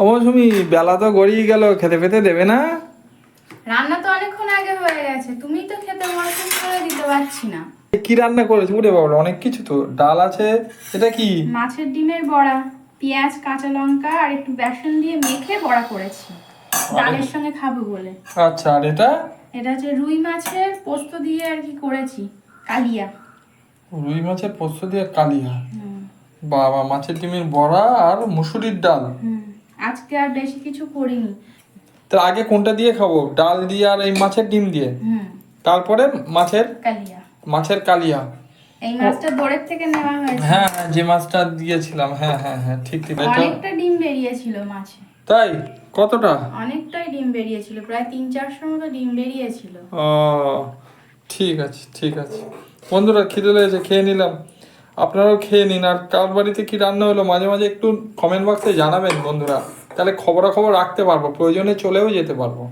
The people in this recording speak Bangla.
অবশ্যই বেলা তো গড়িয়ে গেল খেতে পেতে দেবে না? রান্না তো অনেকক্ষণ আগে হয়ে গেছে তুমি তো খেতে মরসুম করে দিতে পারছি না। কি রান্না করেছ? উঠে বাবা অনেক কিছু তো। ডাল আছে এটা কি? মাছের ডিমের বড়া পেঁয়াজ কাঁচা লঙ্কা আর একটু বেসন দিয়ে মেখে বড়া করেছি। ডালের সঙ্গে খাব বলে। আচ্ছা আর এটা? এটা হচ্ছে রুই মাছের পোস্ত দিয়ে আর কি করেছি কালিয়া। রুই মাছের পোস্ত দিয়ে কালিয়া? বাবা মাছের ডিমের বড়া আর মুসুরির ডাল। হুম। আজকে আর বেশি কিছু করিনি। তার আগে কোনটা দিয়ে খাব? ডাল দিয়ে আর এই মাছের ডিম দিয়ে? তারপরে মাছের? কালিয়া। মাছের কালিয়া। এই মাছটা দোরের থেকে নেওয়া হয়েছে। হ্যাঁ হ্যাঁ যে মাছটা দিয়েছিলাম। হ্যাঁ হ্যাঁ হ্যাঁ ঠিক ঠিক। এটা অনেকটা ডিম বেরিয়েছিল মাছে। তাই? কতটা? অনেকটাই ডিম বেরিয়েছিল। প্রায় তিন চারশোর মতো ডিম বেরিয়েছিল। ও ঠিক আছে ঠিক আছে। বন্ধুরা খিদে লেগেছে খেয়ে নিলাম। আপনারাও খেয়ে নিন। আর কার বাড়িতে কী রান্না হলো, মাঝে মাঝে একটু কমেন্ট বক্সে জানাবেন বন্ধুরা। তাহলে খবরাখবর রাখতে পারব, প্রয়োজনে চলেও যেতে পারব।